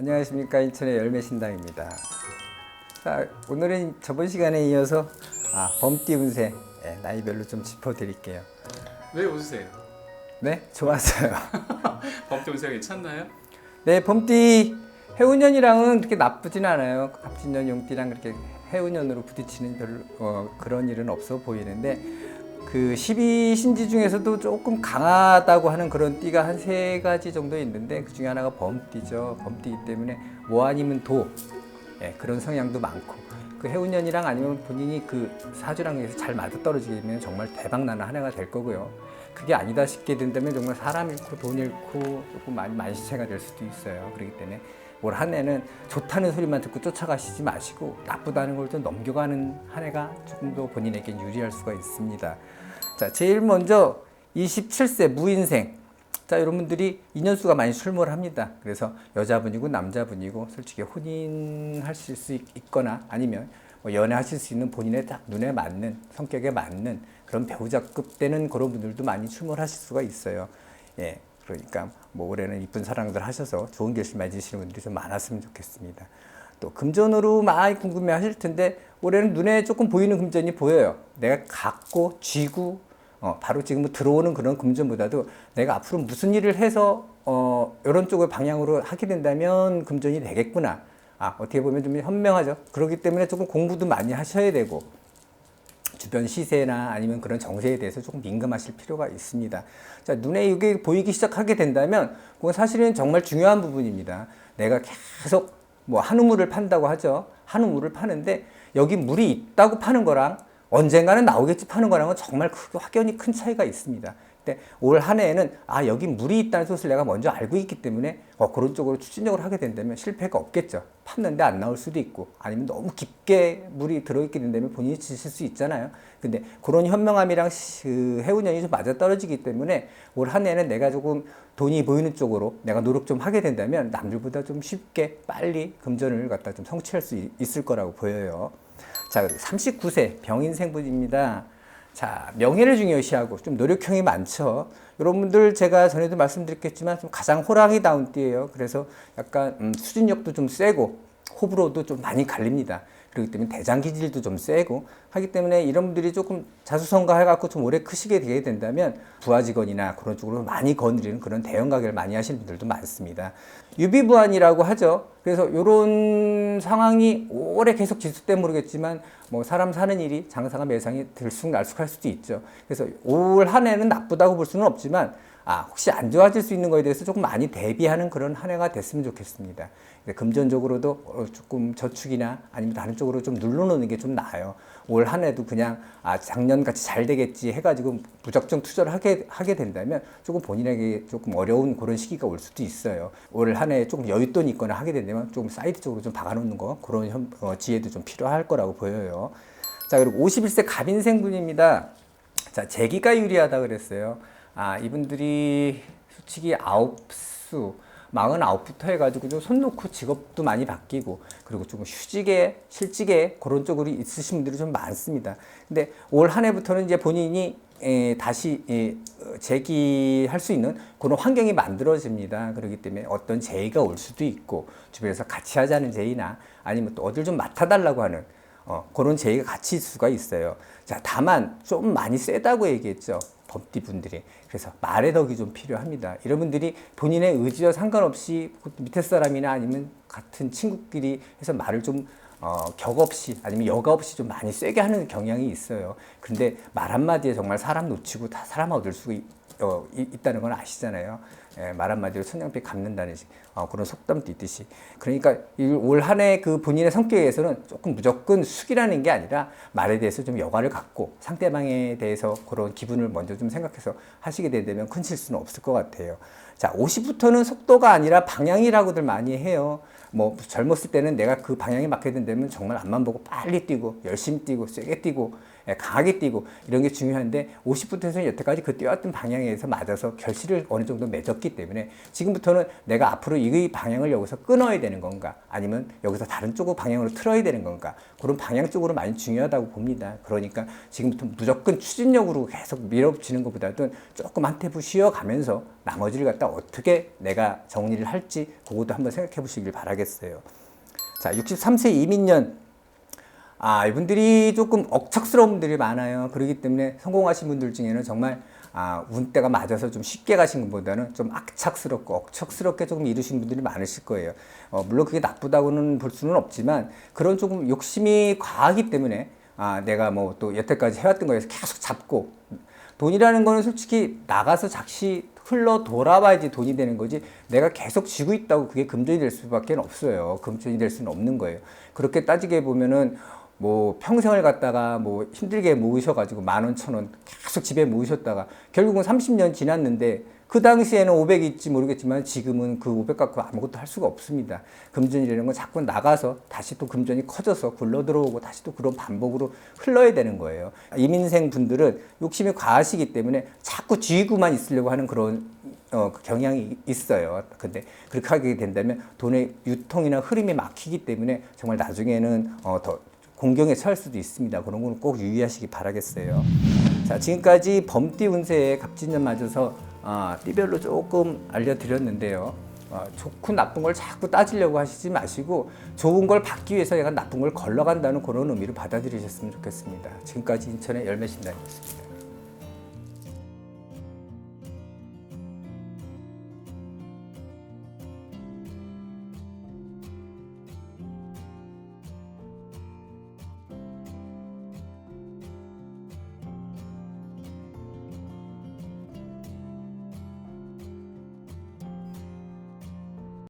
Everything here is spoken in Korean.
안녕하십니까 인천의 열매 신당입니다. 자, 오늘은 저번 시간에 이어서 아, 범띠 운세 예, 나이별로 좀 짚어드릴게요. 왜 웃으세요? 네, 좋았어요. 범죄 운세가 괜찮나요? 네, 범띠 해운년이랑은 그렇게 나쁘진 않아요. 갑진년, 용띠랑 그렇게 해운년으로 부딪히는 별로 어, 그런 일은 없어 보이는데 그 12신지 중에서도 조금 강하다고 하는 그런 띠가 한 세 가지 정도 있는데 그 중에 하나가 범띠죠. 범띠이기 때문에 뭐 아니면 도 예, 그런 성향도 많고 그 해운년이랑 아니면 본인이 그 사주랑 잘 맞아떨어지게 되면 정말 대박 나는 한 해가 될 거고요. 그게 아니다 싶게 된다면 정말 사람 잃고 돈 잃고 조금 많이 만시체가 될 수도 있어요. 그렇기 때문에 올 한 해는 좋다는 소리만 듣고 쫓아가시지 마시고 나쁘다는 걸 좀 넘겨가는 한 해가 조금 더 본인에게 유리할 수가 있습니다. 자, 제일 먼저 27세 무인생. 자, 여러분들이 인연수가 많이 출몰합니다. 그래서 여자분이고 남자분이고 솔직히 혼인하실 수 있- 있거나 아니면 뭐 연애하실 수 있는 본인의 딱 눈에 맞는 성격에 맞는 그런 배우자급 되는 그런 분들도 많이 출몰하실 수가 있어요. 예. 그러니까 뭐 올해는 이쁜 사랑들 하셔서 좋은 결실 맺으시는 분들이 좀 많았으면 좋겠습니다. 또 금전으로 많이 궁금해 하실 텐데 올해는 눈에 조금 보이는 금전이 보여요. 내가 갖고 쥐고 어, 바로 지금 들어오는 그런 금전보다도 내가 앞으로 무슨 일을 해서 어, 이런 쪽을 방향으로 하게 된다면 금전이 되겠구나. 아, 어떻게 보면 좀 현명하죠. 그렇기 때문에 조금 공부도 많이 하셔야 되고 주변 시세나 아니면 그런 정세에 대해서 조금 민감하실 필요가 있습니다. 자, 눈에 이게 보이기 시작하게 된다면 그건 사실은 정말 중요한 부분입니다. 내가 계속 뭐 한우물을 판다고 하죠. 한우물을 파는데 여기 물이 있다고 파는 거랑 언젠가는 나오겠지 파는 거랑은 정말 크, 확연히 큰 차이가 있습니다. 근데 올 한 해에는 아 여기 물이 있다는 것을 내가 먼저 알고 있기 때문에 어, 그런 쪽으로 추진력을 하게 된다면 실패가 없겠죠. 팠는데 안 나올 수도 있고 아니면 너무 깊게 물이 들어있게 된다면 본인이 지실 수 있잖아요. 근데 그런 현명함이랑 시- 그 해운년이 좀 맞아 떨어지기 때문에 올 한 해는 내가 조금 돈이 보이는 쪽으로 내가 노력 좀 하게 된다면 남들보다 좀 쉽게 빨리 금전을 갖다 좀 성취할 수 있- 있을 거라고 보여요. 자, 39세 병인 생분입니다. 자, 명예를 중요시하고 좀 노력형이 많죠. 여러분들 제가 전에도 말씀드렸겠지만 좀 가장 호랑이 다운 띠예요. 그래서 약간 음, 수진력도 좀 세고 호불호도 좀 많이 갈립니다. 그렇기 때문에 대장 기질도 좀 세고 하기 때문에 이런 분들이 조금 자수성가해갖고 좀 오래 크시게 되게 된다면 부하 직원이나 그런 쪽으로 많이 거느리는 그런 대형 가게를 많이 하시는 분들도 많습니다. 유비부안이라고 하죠. 그래서 이런 상황이 오래 계속 지속돼 모르겠지만 뭐 사람 사는 일이 장사가 매상이 들쑥날쑥할 수도 있죠. 그래서 올 한 해는 나쁘다고 볼 수는 없지만 아, 혹시 안 좋아질 수 있는 거에 대해서 조금 많이 대비하는 그런 한 해가 됐으면 좋겠습니다. 금전적으로도 어, 조금 저축이나 아니면 다른 쪽으로 좀 눌러놓는 게 좀 나아요. 올 한 해도 그냥 아, 작년 같이 잘 되겠지 해가지고 무작정 투자를 하게, 하게 된다면 조금 본인에게 조금 어려운 그런 시기가 올 수도 있어요. 올 한 해에 조금 여윳돈이 있거나 하게 된다면 조금 사이드 쪽으로 좀 박아놓는 거 그런 현, 어, 지혜도 좀 필요할 거라고 보여요. 자, 그리고 51세 갑인생분입니다. 자, 재기가 유리하다 그랬어요. 아, 이분들이 솔직히 아홉수, 마흔아홉부터 해가지고 좀손 놓고 직업도 많이 바뀌고, 그리고 조금 휴직에, 실직에 그런 쪽으로 있으신 분들이 좀 많습니다. 근데 올 한 해부터는 이제 본인이 에, 다시 에, 어, 재기할 수 있는 그런 환경이 만들어집니다. 그렇기 때문에 어떤 제의가 올 수도 있고, 주변에서 같이 하자는 제의나 아니면 또 어딜 좀 맡아달라고 하는 어, 그런 제의가 같이 있을 수가 있어요. 자, 다만 좀 많이 세다고 얘기했죠. 법디 분들이. 그래서 말의 덕이 좀 필요합니다. 여러분들이 본인의 의지와 상관없이 그 밑에 사람이나 아니면 같은 친구끼리 해서 말을 좀 어, 격 없이 아니면 여과 없이 좀 많이 세게 하는 경향이 있어요. 근데 말 한마디에 정말 사람 놓치고 다 사람 얻을 수 있, 어, 이- 있다는 건 아시잖아요. 예, 말 한마디로 천냥빛 갚는다는 식, 어, 그런 속담도 있듯이. 그러니까 올 한 해 그 본인의 성격에서는 조금 무조건 숙이라는 게 아니라 말에 대해서 좀 여과를 갖고 상대방에 대해서 그런 기분을 먼저 좀 생각해서 하시게 된다면 큰 실수는 없을 것 같아요. 자, 50부터는 속도가 아니라 방향이라고들 많이 해요. 뭐 젊었을 때는 내가 그 방향에 맞게 된다면 정말 앞만 보고 빨리 뛰고 열심히 뛰고 세게 뛰고 예, 강하게 뛰고 이런 게 중요한데 50부터에서는 여태까지 그 뛰어왔던 방향에서 맞아서 결실을 어느 정도 맺었기 때문에 지금부터는 내가 앞으로 이 방향을 여기서 끊어야 되는 건가 아니면 여기서 다른 쪽으로 방향으로 틀어야 되는 건가 그런 방향 쪽으로 많이 중요하다고 봅니다. 그러니까 지금부터 무조건 추진력으로 계속 밀어붙이는 것보다는 조금 한 테부 쉬어가면서 나머지를 갖다 어떻게 내가 정리를 할지 그것도 한번 생각해 보시길 바라겠어요. 자, 63세 이민년 아, 이분들이 조금 억척스러운 분들이 많아요. 그렇기 때문에 성공하신 분들 중에는 정말 아, 운때가 맞아서 좀 쉽게 가신 것보다는 좀 악착스럽고 억척스럽게 조금 이루신 분들이 많으실 거예요. 어, 물론 그게 나쁘다고는 볼 수는 없지만 그런 조금 욕심이 과하기 때문에 아, 내가 뭐 또 여태까지 해왔던 거에서 계속 잡고 돈이라는 거는 솔직히 나가서 작시 흘러 돌아와야지 돈이 되는 거지 내가 계속 쥐고 있다고 그게 금전이 될 수밖에 없어요. 금전이 될 수는 없는 거예요. 그렇게 따지게 보면은 뭐 평생을 갖다가 뭐 힘들게 모으셔가지고 만 원, 천 원 계속 집에 모으셨다가 결국은 30년 지났는데 그 당시에는 500이 있지 모르겠지만 지금은 그 500 갖고 아무것도 할 수가 없습니다. 금전이라는 건 자꾸 나가서 다시 또 금전이 커져서 굴러 들어오고 다시 또 그런 반복으로 흘러야 되는 거예요. 이민생 분들은 욕심이 과하시기 때문에 자꾸 쥐고만 있으려고 하는 그런 어, 그 경향이 있어요. 근데 그렇게 하게 된다면 돈의 유통이나 흐름이 막히기 때문에 정말 나중에는 어, 더 공경에 처할 수도 있습니다. 그런 건 꼭 유의하시기 바라겠어요. 자, 지금까지 범띠 운세에 갑진년 맞아서 아, 띠별로 조금 알려드렸는데요. 어, 좋고 나쁜 걸 자꾸 따지려고 하시지 마시고 좋은 걸 받기 위해서 약간 나쁜 걸 걸러간다는 그런 의미로 받아들이셨으면 좋겠습니다. 지금까지 인천의 열매신당이었습니다.